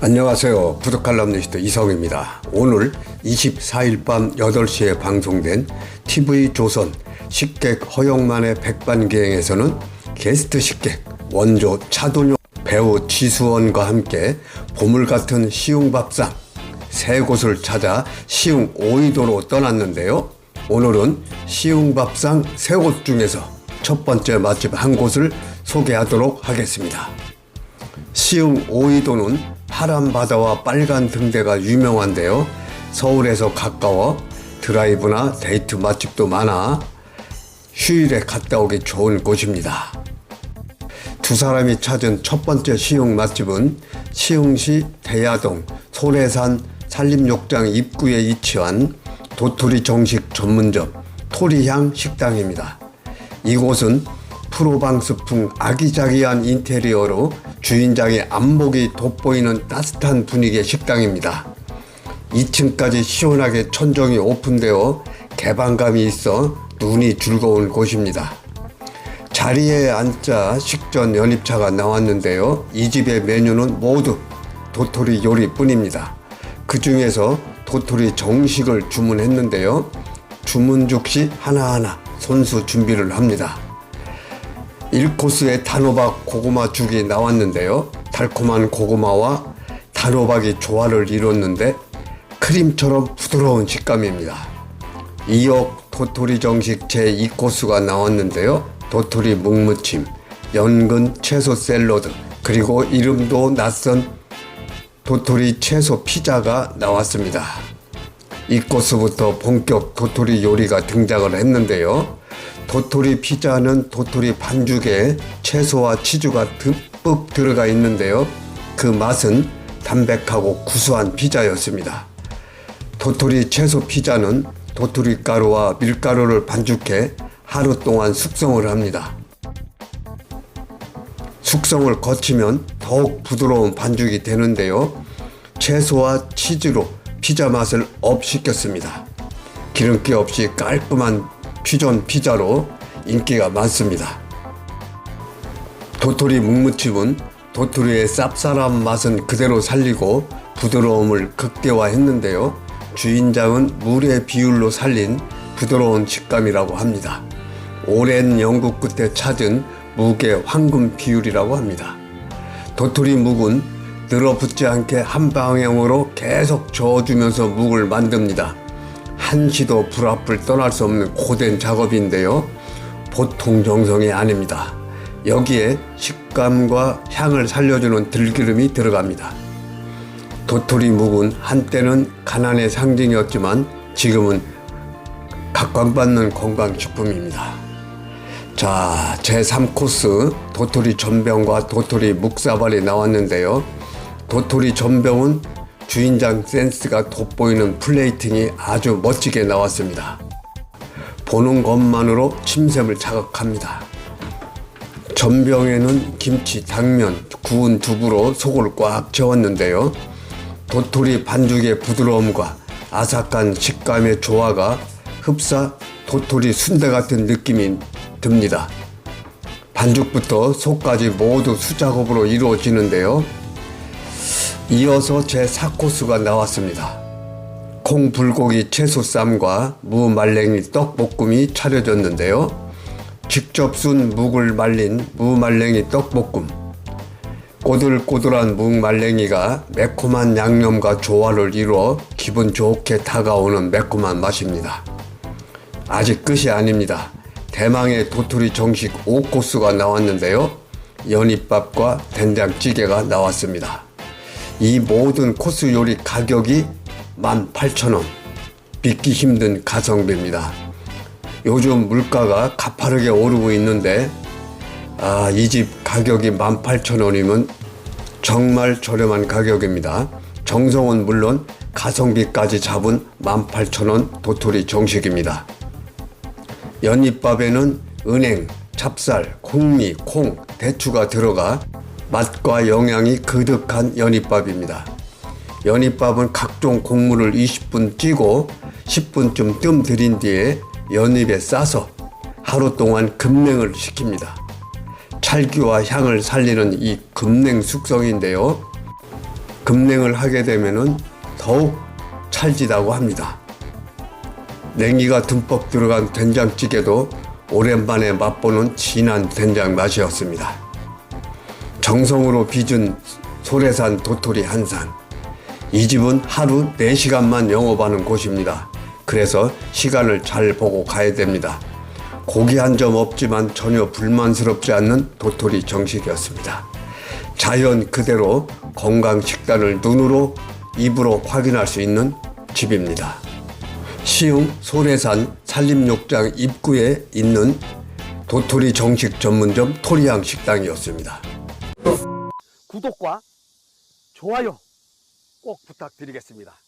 안녕하세요. 부득칼럼니스트 이성입니다. 오늘 24일 밤 8시에 방송된 TV조선 식객 허용만의 백반기행에서는 게스트 식객 원조 차도녀 배우 지수원과 함께 보물 같은 시흥밥상 세 곳을 찾아 시흥 오이도로 떠났는데요. 오늘은 시흥밥상 세 곳 중에서 첫 번째 맛집 한 곳을 소개하도록 하겠습니다. 시흥 오이도는 파란 바다와 빨간 등대가 유명한데요. 서울에서 가까워 드라이브나 데이트 맛집도 많아 휴일에 갔다 오기 좋은 곳입니다. 두 사람이 찾은 첫 번째 시흥 맛집은 시흥시 대야동 소래산 산림욕장 입구에 위치한 도토리 정식 전문점 토리향 식당입니다. 이곳은 프로방스풍 아기자기한 인테리어로 주인장의 안목이 돋보이는 따뜻한 분위기의 식당입니다. 2층까지 시원하게 천정이 오픈되어 개방감이 있어 눈이 즐거운 곳입니다. 자리에 앉자 식전 연잎차가 나왔는데요. 이 집의 메뉴는 모두 도토리 요리뿐입니다. 그 중에서 도토리 정식을 주문했는데요. 주문 즉시 하나하나 손수 준비를 합니다. 1코스에 단호박 고구마 죽이 나왔는데요. 달콤한 고구마와 단호박이 조화를 이뤘는데 크림처럼 부드러운 식감입니다. 이역 도토리 정식 제 2코스가 나왔는데요. 도토리 묵무침, 연근 채소 샐러드, 그리고 이름도 낯선 도토리 채소 피자가 나왔습니다. 이 코스부터 본격 도토리 요리가 등장을 했는데요. 도토리 피자는 도토리 반죽에 채소와 치즈가 듬뿍 들어가 있는데요. 그 맛은 담백하고 구수한 피자였습니다. 도토리 채소 피자는 도토리 가루와 밀가루를 반죽해 하루 동안 숙성을 합니다. 숙성을 거치면 더욱 부드러운 반죽이 되는데요. 채소와 치즈로 피자 맛을 업시켰습니다. 기름기 없이 깔끔한 퓨전 피자로 인기가 많습니다. 도토리 묵무침은 도토리의 쌉쌀한 맛은 그대로 살리고 부드러움을 극대화했는데요. 주인장은 물의 비율로 살린 부드러운 식감이라고 합니다. 오랜 연구 끝에 찾은 묵의 황금 비율이라고 합니다. 도토리 묵은 늘어붙지 않게 한 방향으로 계속 저어주면서 묵을 만듭니다. 한시도 불 앞을 떠날 수 없는 고된 작업인데요. 보통 정성이 아닙니다. 여기에 식감과 향을 살려주는 들기름이 들어갑니다. 도토리 묵은 한때는 가난의 상징이었지만 지금은 각광받는 건강식품입니다. 자, 제3코스 도토리 전병과 도토리 묵사발이 나왔는데요. 도토리 전병은 주인장 센스가 돋보이는 플레이팅이 아주 멋지게 나왔습니다. 보는 것만으로 침샘을 자극합니다. 전병에는 김치, 당면, 구운 두부로 속을 꽉 채웠는데요. 도토리 반죽의 부드러움과 아삭한 식감의 조화가 흡사 도토리 순대 같은 느낌이 듭니다. 반죽부터 속까지 모두 수작업으로 이루어지는데요. 이어서 제 4코스가 나왔습니다. 콩 불고기 채소 쌈과 무 말랭이 떡볶음이 차려졌는데요. 직접 순 묵을 말린 무 말랭이 떡볶음. 꼬들꼬들한 묵 말랭이가 매콤한 양념과 조화를 이루어 기분 좋게 다가오는 매콤한 맛입니다. 아직 끝이 아닙니다. 대망의 도토리 정식 5코스가 나왔는데요. 연잎밥과 된장찌개가 나왔습니다. 이 모든 코스 요리 가격이 18,000원. 믿기 힘든 가성비입니다. 요즘 물가가 가파르게 오르고 있는데, 아, 이 집 가격이 18,000원이면 정말 저렴한 가격입니다. 정성은 물론 가성비까지 잡은 18,000원 도토리 정식입니다. 연잎밥에는 은행, 찹쌀, 콩미, 콩, 대추가 들어가 맛과 영양이 그득한 연잎밥입니다. 연잎밥은 각종 곡물을 20분 찌고 10분쯤 뜸 들인 뒤에 연잎에 싸서 하루 동안 급냉을 시킵니다. 찰기와 향을 살리는 이 급냉 숙성인데요. 급냉을 하게 되면은 더욱 찰지다고 합니다. 냉이가 듬뿍 들어간 된장찌개도 오랜만에 맛보는 진한 된장 맛이었습니다. 정성으로 빚은 소래산 도토리 한 산. 이 집은 하루 4시간만 영업하는 곳입니다. 그래서 시간을 잘 보고 가야 됩니다. 고기 한 점 없지만 전혀 불만스럽지 않는 도토리 정식이었습니다. 자연 그대로 건강 식단을 눈으로 입으로 확인할 수 있는 집입니다. 시흥 소래산 산림욕장 입구에 있는 도토리 정식 전문점 토리양 식당이었습니다. 구독과 좋아요 꼭 부탁드리겠습니다.